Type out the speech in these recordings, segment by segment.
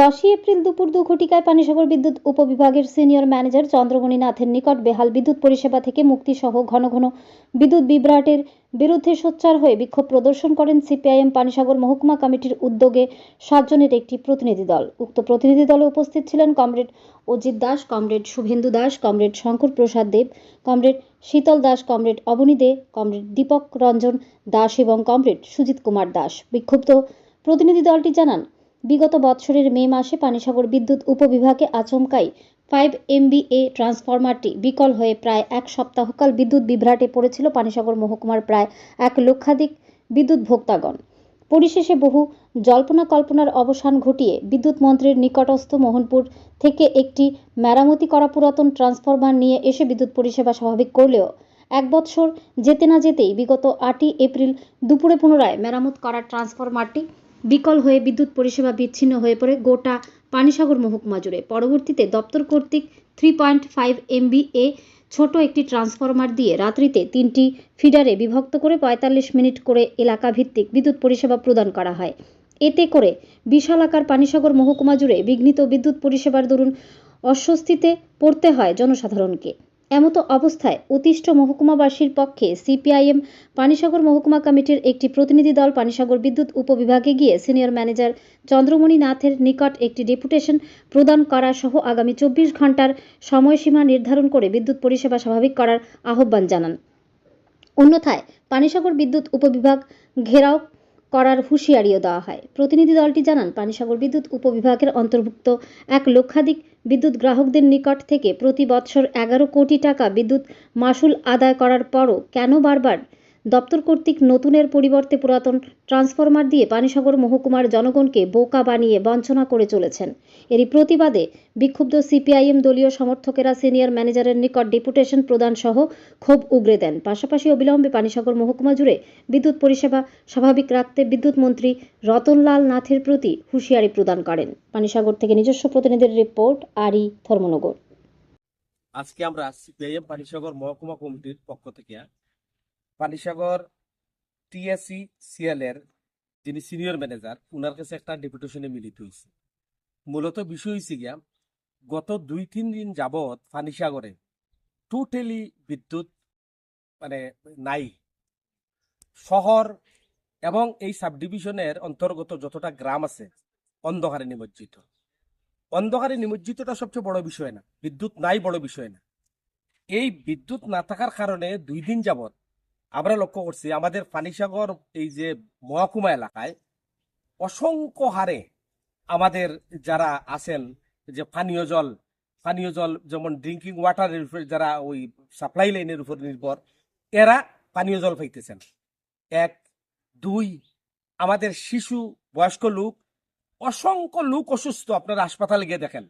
দশই এপ্রিল দুপুর দু ঘটিকায় পানিসাগর বিদ্যুৎ উপবিভাগের সিনিয়র ম্যানেজার চন্দ্রমণি নাথের নিকট বেহাল বিদ্যুৎ পরিষেবা থেকে মুক্তিসহ ঘন ঘন বিদ্যুৎ বিভ্রাটের বিরুদ্ধে সোচ্চার হয়ে বিক্ষোভ প্রদর্শন করেন সিপিআইএম পানিসাগর মহকুমা কমিটির উদ্যোগে সাতজনের একটি প্রতিনিধি দল। উক্ত প্রতিনিধি দলে উপস্থিত ছিলেন comrade Ajit Das, comrade Shubhendu Das, comrade Shankar Prasad Deb, comrade Sheetal Das, comrade Abani De, comrade Dipak Ranjan Das এবং কমরেড সুজিত কুমার দাস। বিক্ষুব্ধ প্রতিনিধি দলটি জানান বিগত বৎসরের মে মাসে পানিসাগর বিদ্যুৎ উপবিভাগে আচমকাই ফাইভ এমবিএ ট্রান্সফরমারটি বিকল হয়ে প্রায় এক সপ্তাহকাল বিদ্যুৎ বিভ্রাটে পড়েছিল পানিসাগর মহকুমার প্রায় এক লক্ষাধিক বিদ্যুৎ ভোক্তাগণ। পরিশেষে বহু জল্পনা কল্পনার অবসান ঘটিয়ে বিদ্যুৎ মন্ত্রীর নিকটস্থ মোহনপুর থেকে একটি মেরামতি করা পুরাতন ট্রান্সফরমার নিয়ে এসে বিদ্যুৎ পরিষেবা স্বাভাবিক করলেও এক বৎসর যেতে না যেতেই বিগত আটই এপ্রিল দুপুরে পুনরায় মেরামত করা ট্রান্সফরমারটি বিকল হয়ে বিদ্যুৎ পরিষেবা বিচ্ছিন্ন হয়ে পড়ে গোটা পানিসাগর মহকুমা জুড়ে। পরবর্তীতে দপ্তর কর্তৃক থ্রি পয়েন্ট ফাইভ এমবিএ ছোট একটি ট্রান্সফরমার দিয়ে রাত্রিতে তিনটি ফিডারে বিভক্ত করে পঁয়তাল্লিশ মিনিট করে এলাকা ভিত্তিক বিদ্যুৎ পরিষেবা প্রদান করা হয়। এতে করে বিশাল আকার পানিসাগর মহকুমা জুড়ে বিঘ্নিত বিদ্যুৎ পরিষেবার দরুন অস্বস্তিতে পড়তে হয় জনসাধারণকে। এমতো অবস্থায় অতিষ্ঠ মহকুমাবাসীর পক্ষে সিপিআইএম পানিসাগর মহকুমা কমিটির একটি প্রতিনিধি দল পানিসাগর বিদ্যুৎ উপবিভাগে গিয়ে সিনিয়র ম্যানেজার চন্দ্রমণি নাথের নিকট একটি ডেপুটেশন প্রদান করা সহ আগামী চব্বিশ ঘণ্টার সময়সীমা নির্ধারণ করে বিদ্যুৎ পরিষেবা স্বাভাবিক করার আহ্বান জানান। অন্যথায় পানিসাগর বিদ্যুৎ উপবিভাগ ঘেরাও করার হুঁশিয়ারিও দেওয়া হয়। প্রতিনিধি দলটি জানান, পানিসাগর বিদ্যুৎ উপবিভাগের অন্তর্ভুক্ত এক লক্ষাধিক বিদ্যুৎ গ্রাহকদের নিকট থেকে প্রতি বৎসর এগারো কোটি টাকা বিদ্যুৎ মাসুল আদায় করার পরও কেন বারবার দপ্তর কর্তৃক নতুনের পরিবর্তে পুরাতন ট্রান্সফরমার দিয়ে পানিসাগর মহকুমার জনগণকে বোকা বানিয়ে বঞ্চনা করে চলেছেন। এরই প্রতিবাদে বিক্ষুব্ধ সিপিআইএম দলীয় সমর্থকেরা সিনিয়র ম্যানেজারের নিকট ডেপুটেশন প্রদান সহ ক্ষোভ উগরে দেন। পাশাপাশি অবিলম্বে পানিসাগর মহকুমা জুড়ে বিদ্যুৎ পরিষেবা স্বাভাবিক রাখতে বিদ্যুৎ মন্ত্রী রতনলাল নাথের প্রতি হুঁশিয়ারি প্রদান করেন। পানিসাগর থেকে নিজস্ব প্রতিনিধির রিপোর্ট আরি ধর্মনগর। আজকে আমরা সিপিআইএম পানিসাগর মহকুমা কমিটির পক্ষ থেকে পানিসাগর টিএসসি সিএল এর যিনি সিনিয়র ম্যানেজার উনার কাছে একটা ডেপুটেশনে মিলিত হয়েছে। মূলত বিষয় হয়েছে গিয়া, গত দুই, তিন দিন যাবৎ পানিসাগরে টোটালি বিদ্যুৎ মানে নাই। শহর এবং এই সাব ডিভিশনের অন্তর্গত যতটা গ্রাম আছে, অন্ধকারে নিমজ্জিত। অন্ধকারে নিমজ্জিতটা সবচেয়ে বড় বিষয় না। বিদ্যুৎ নাই বড় বিষয় না। এই বিদ্যুৎ না থাকার কারণে দুই দিন যাবৎ আমরা লক্ষ্য করছি আমাদের পানিসাগর এই যে মহকুমা এলাকায় অসংখ্য হারে আমাদের যারা আছেন যে পানীয় জল পানীয় জল যেমন ড্রিঙ্কিং ওয়াটারের উপর যারা ওই সাপ্লাই লাইনের উপর নির্ভর, এরা পানীয় জল পাইতেছেন। এক, দুই, আমাদের শিশু, বয়স্ক লোক, অসংখ্য লোক অসুস্থ আপনারা হাসপাতালে গিয়ে দেখেন।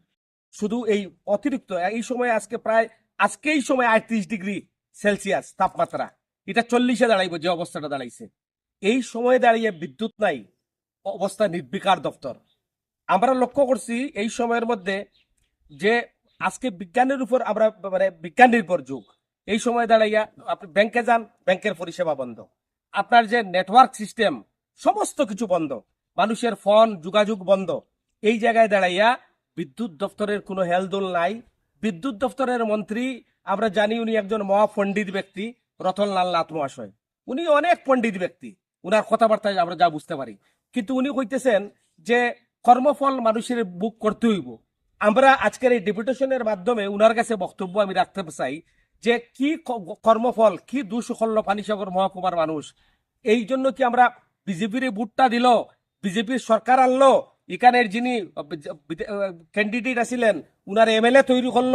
শুধু এই অতিরিক্ত, এই সময় আজকে প্রায় আজকে এই সময় আটত্রিশ ডিগ্রি সেলসিয়াস তাপমাত্রা। এটা চল্লিশে দাঁড়াইব যে অবস্থাটা দাঁড়াইছে। এই সময়ে দাঁড়িয়ে বিদ্যুৎ নাই, অবস্থা নির্বিকার দপ্তর। আমরা লক্ষ্য করছি এই সময়ের মধ্যে যে আজকে বিজ্ঞানের উপর আমরা মানে বিজ্ঞান নির্ভর যুগ, এই সময় দাঁড়াইয়া আপনি ব্যাংকে যান, ব্যাংকের পরিষেবা বন্ধ। আপনার যে নেটওয়ার্ক সিস্টেম, সমস্ত কিছু বন্ধ। মানুষের ফোন, যোগাযোগ বন্ধ। এই জায়গায় দাঁড়াইয়া বিদ্যুৎ দপ্তরের কোনো হেলদোল নাই। বিদ্যুৎ দপ্তরের মন্ত্রী, আমরা জানি উনি একজন মহাপণ্ডিত ব্যক্তি। রতনলাল নাথ মহাশয় উনি অনেক পণ্ডিত ব্যক্তি। উনার কথাবার্তায় আমরা যা বুঝতে পারি। কিন্তু উনি কইতেছেন যে, কর্মফল মানুষের বুক করতে হইব। আমরা আজকের এই ডেপুটেশনের মাধ্যমে উনার কাছে বক্তব্য আমি রাখতে চাই যে, কি কর্মফল, কি করল পানিসাগর মহকুমার মানুষ? এই জন্য কি আমরা বিজেপির বুটটা দিল? বিজেপির সরকার আনলো? এখানের যিনি ক্যান্ডিডেট আছিলেন, উনার এমএলএ তৈরি করল?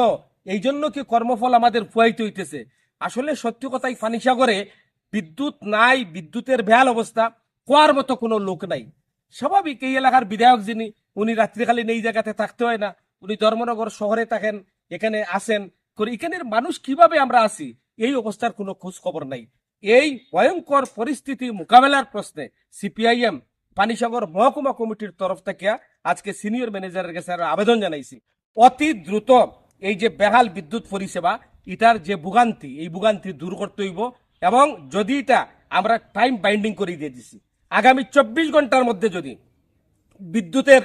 এই জন্য কি কর্মফল আমাদের ফুয়াইতে হইতেছে? আসলে সত্যি কথাই ফানিসাগরে বিদ্যুৎ নাই, বিদ্যুতের বেহাল অবস্থা, কোয়ার মতো কোনো লোক নাই। স্বাভাবিক, এই এলাকার বিধায়ক যিনি, উনি রাত্রিকালীন এই জায়গাতে থাকতে হয় না। উনি ধর্মনগর শহরে থাকেন, এখানে আসেন করে এখানের মানুষ কীভাবে আমরা আছি? এই অবস্থার কোনো খোঁজ খবর নাই। এই ভয়ঙ্কর পরিস্থিতি মোকাবেলার প্রশ্নে সিপিআইএম পানিসাগর মহকুমা কমিটির তরফ থেকে আজকে সিনিয়র ম্যানেজারের কাছে আবেদন জানাইছি। অতি দ্রুত এই যে বেহাল বিদ্যুৎ পরিষেবা এটার যে ভোগান্তি, এই ভোগান্তি দূর করতে হইব এবং যদি এটা আমরা টাইম বাইন্ডিং করে দিয়ে দিছি, আগামী চব্বিশ ঘণ্টার মধ্যে যদি বিদ্যুতের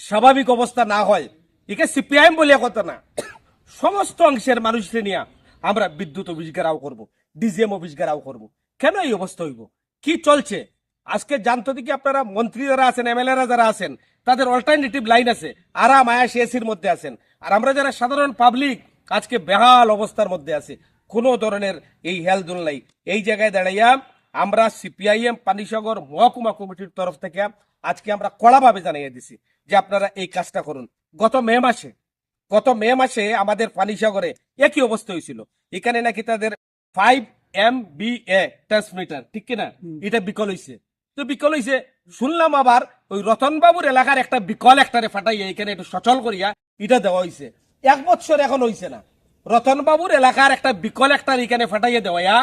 স্বাভাবিক অবস্থা না হয়, একে সিপিআইএম বলে কথা না, সমস্ত অংশের মানুষকে নিয়ে আমরা বিদ্যুৎ অফিস ঘেরাও করব ডিজিএম অফিস করব। কেন এই অবস্থা হইব? কি চলছে? আজকে জানতো দেখি আপনারা মন্ত্রী যারা আছেন এমএলএরা যারা আছেন, তাদের অল্টারনেটিভ লাইন আছে, আরাম, আয়াস, এসির মধ্যে আছেন। আর আমরা যারা সাধারণ পাবলিক আজকে বেহাল অবস্থার মধ্যে আছে। কোনো ধরনের এই হেলদুল নাই। এই জায়গায় দাঁড়াইয়া আমরা সিপিআইএম পানিসাগর মহকুমা কমিটির তরফ থেকে আজকে আমরা কড়াভাবে জানিয়ে দিছি যে আপনারা এই কাজটা করুন। গত মে মাসে গত মে মাসে আমাদের পানিসাগরে একই অবস্থা হয়েছিল। এখানে নাকি তাদের five M B A transmitter ঠিক কিনা? এটা বিকল হয়েছে তো বিকল হয়েছে শুনলাম আবার ওই রতনবাবুর এলাকার একটা বিকল একটারে ফাটাইয়া এখানে একটু সচল করিয়া এটা দেওয়া হয়েছে এক বছর এখন হয়েছে না। রতনবাবুর এলাকার একটা বিকল একটা এখানে ফাটাইয়া দেওয়া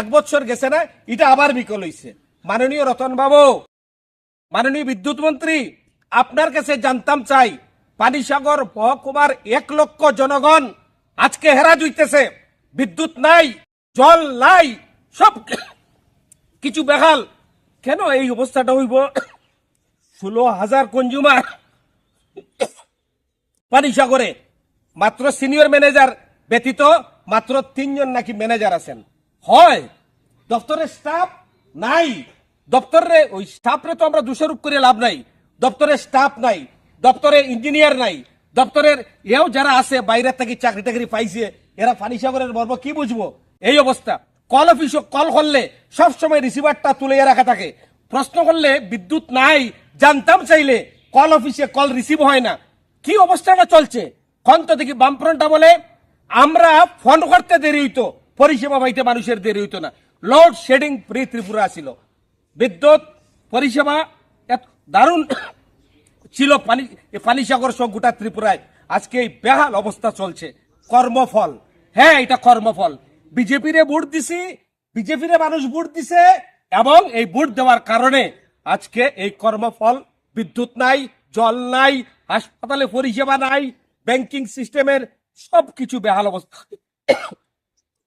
এক বছর গেছে না, এটা আবার বিকল হয়েছে মাননীয় রতনবাবু, মাননীয় বিদ্যুৎ মন্ত্রী, আপনার কাছে জানতাম চাই, পানিসাগর মহকুমার এক লক্ষ জনগণ আজকে হেরা জুইতেছে, বিদ্যুৎ নাই, জল নাই, সব কিছু বেহাল। কেন এই অবস্থাটা হইব? ষোলো হাজার কনজুমার পানিসাগরে। মাত্র সিনিয়র ম্যানেজার ব্যতীত মাত্র তিনজন নাকি ম্যানেজার আছেন। হয়, দপ্তরের স্টাফ নাই। দপ্তরে ওই স্টাফরে তো আমরা দোষারোপ করে লাভ নাই। দপ্তরের স্টাফ নাই দপ্তরে ইঞ্জিনিয়ার নাই। দপ্তরের এও যারা আছে বাইরে থেকে চাকরি টাকরি পাইছে, এরা পানিসাগরের মর্ম কি বুঝব? এই অবস্থা। কল অফিস কল করলে সবসময় রিসিভারটা তুলে রাখা থাকে। প্রশ্ন করলে বিদ্যুৎ নাই, জানতাম চাইলে কল অফিসে কল রিসিভ হয় না। কি অবস্থাটা চলছে? কন্ত দেখি বামফ্রন্টটা বলে, আমরা ফোন করতে দেরি হইতো, পরিষেবা পাইতে মানুষের দেরি হইতো না। লোড শেডিং ফ্রি ত্রিপুরা ছিল। বিদ্যুৎ, পরিষেবা দারুণ ছিল পানি পানিসাগর সহ গোটা ত্রিপুরায়। আজকে এই বেহাল অবস্থা চলছে। কর্মফল। হ্যাঁ এটা কর্মফল। বিজেপিরে ভোট দিছি, বিজেপিরে মানুষ ভোট দিছে, এবং এই ভোট দেওয়ার কারণে আজকে এই কর্মফল। বিদ্যুৎ নাই, জল নাই, হাসপাতালে পরিষেবা নাই ব্যাংকিং সিস্টেমের সবকিছু বেহাল অবস্থা।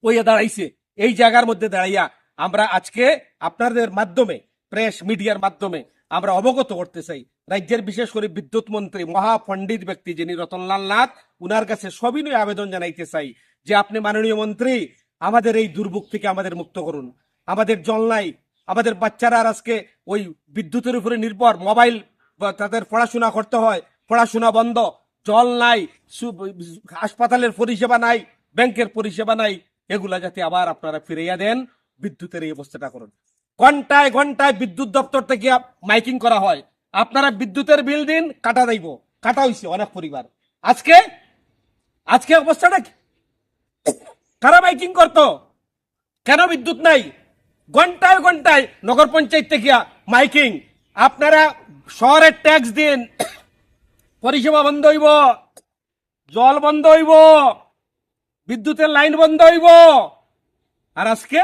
হইয়া দাঁড়াইছে, এই জায়গার মধ্যে দাঁড়াইয়া আমরা আজকে আপনাদের মাধ্যমে, প্রেস মিডিয়ার মাধ্যমে আমরা অবগত করতে চাই। রাজ্যের বিশেষ করে বিদ্যুৎ মন্ত্রী মহাপণ্ডিত ব্যক্তি যিনি রতনলাল নাথ, উনার কাছে সবিনয় আবেদন জানাইতে চাই যে আপনি মাননীয় মন্ত্রী, আমাদের এই দুর্ভোগ থেকে আমাদের মুক্ত করুন। আমাদের জল নাই, আমাদের বাচ্চারা আর আজকে ওই বিদ্যুতের উপরে নির্ভর, মোবাইল তাদের পড়াশোনা করতে হয়, পড়াশোনা বন্ধ জল নাই হাসপাতালের পরিষেবা নাই, ব্যাংকের পরিষেবা নাই, এগুলা যাতে আবার আপনারা ফিরাইয়া দেন, বিদ্যুতের এই অবস্থাটা করুন। ঘন্টায় ঘন্টায় বিদ্যুৎ দপ্তর থেকে মাইকিং করা হয়। আপনারা বিদ্যুতের বিল দিন, কাটা দেব কাটা হইছে অনেক পরিবার। আজকে? আজকে অবস্থাটা কি? কারা মাইকিং করতো? কেন বিদ্যুৎ নাই? ঘন্টায় ঘন্টায় নগর পঞ্চায়েত থেকে মাইকিং। আপনারা শহরের ট্যাক্স দিন। পরিষেবা বন্ধ হইব, জল বন্ধ হইব, বিদ্যুতের লাইন বন্ধ হইব। আর আজকে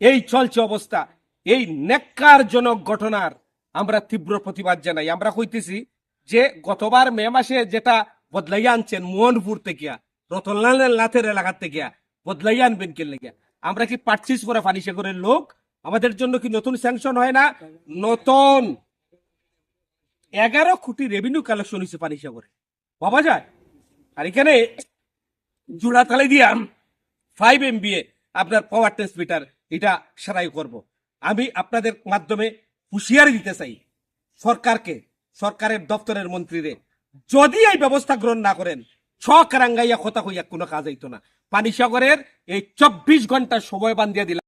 এই চলছে অবস্থা। এই নেককারজনক ঘটনার আমরা তীব্র প্রতিবাদ জানাই। আমরা কইতেছি যে গতবার মে মাসে যেটা বদলাইয়া আনছেন মোহনপুর থেকে রতনলাল লাথের এলাকার থেকে বদলাইয়া আনবেন কে লেগে? আমরা কি পার্চিস করে ফানিসাগরের লোক? আমাদের জন্য কি নতুন স্যাংশন হয় না? নতুন। এগারো কোটি রেভিনিউ কালেকশন হয়েছে পানিসাগরে ভাবা যায়? আর এখানে জোড়া তালে দিয়া ফাইভ এম আপনার পাওয়ার ট্রান্সমিটার এটা সারাই করব। আমি আপনাদের মাধ্যমে হুঁশিয়ারি দিতে চাই, সরকারকে, সরকারের দপ্তরের মন্ত্রীরে। যদি এই ব্যবস্থা গ্রহণ না করেন, ছক রাঙ্গাইয়া কথা হইয়া কোনো কাজ হইতো না। পানিসাগরের এই চব্বিশ ঘণ্টা সময় বান্ধিয়া দিলাম।